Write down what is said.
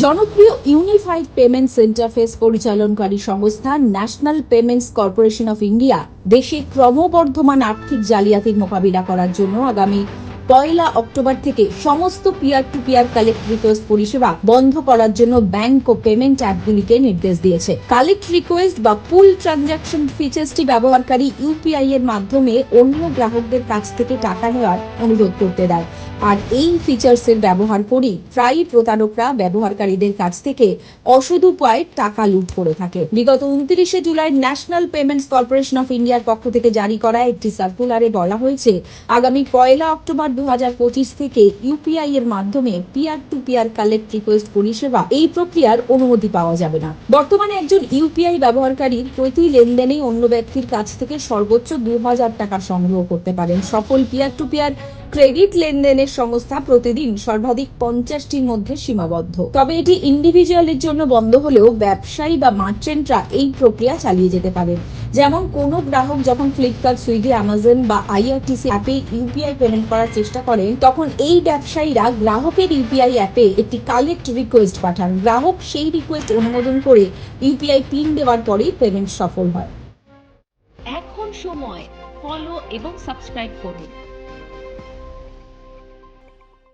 জনপ্রিয় unified payments interface পরিচালনকারী সংস্থা National Payments Corporation of India দেশে ক্রমবর্ধমান আর্থিক জালিয়াতির মোকাবিলা করার জন্য আগামী পয়লা অক্টোবর থেকে সমস্ত peer to peer collect request পরিষেবা বন্ধ করার জন্য ব্যাংক ও পেমেন্ট অ্যাপগুলিকে নির্দেশ দিয়েছে। কালেক্ট রিকোয়েস্ট বা পুল ট্রানজাকশন ফিচার্সটি ব্যবহারকারী ইউপিআই এর মাধ্যমে অন্য গ্রাহকদের কাছ থেকে টাকা নেওয়ার অনুরোধ করতে দেয়। আর এই ফিচার্সের ব্যবহার করেই প্রায়ই প্রতারকরা ব্যবহারকারীদের কাছ থেকে অসৎ উপায়ে টাকা লুট করে থাকে। বিগত উনত্রিশে July National Payments Corporation of ইন্ডিয়ার পক্ষ থেকে জারি করা একটি সার্কুলারে বলা হয়েছে, আগামী পয়লা অক্টোবর দুহাজার পঁচিশ থেকে ইউপিআই এর মাধ্যমে peer to peer collect request পরিষেবা এই প্রক্রিয়ার অনুমতি পাওয়া যাবে না। বর্তমানে একজন ইউপিআই ব্যবহারকারী প্রতি লেনদেনে অন্য ব্যক্তির কাছ থেকে সর্বোচ্চ দু হাজার টাকা সংগ্রহ করতে পারেন। সফল পিয়ার টু পিয়ার ক্রেডিট লেনদেনের সংস্থা প্রতিদিন সর্বাধিক পঞ্চাশটির মধ্যে সীমাবদ্ধ। তবে এটি ইন্ডিভিজুয়ালের জন্য বন্ধ হলেও ব্যবসায়ী বা মার্চেন্টরা এই প্রক্রিয়া চালিয়ে যেতে পারেন। যেমন কোনো গ্রাহক যখন ফ্লিপকার্ট সুইগি অ্যামাজন বা আইআরটিসি অ্যাপে ইউপিআই পেমেন্ট করার চেষ্টা করেন, তখন এই ব্যবসায়ীরা গ্রাহকের ইউপিআই অ্যাপে একটি কালেক্ট রিকোয়েস্ট পাঠান। গ্রাহক সেই রিকোয়েস্ট অনুমোদন করে ইউপিআই পিন দেওয়ার পরেই পেমেন্ট সফল হয়। এখন সময় ফলো এবং সাবস্ক্রাইব করুন।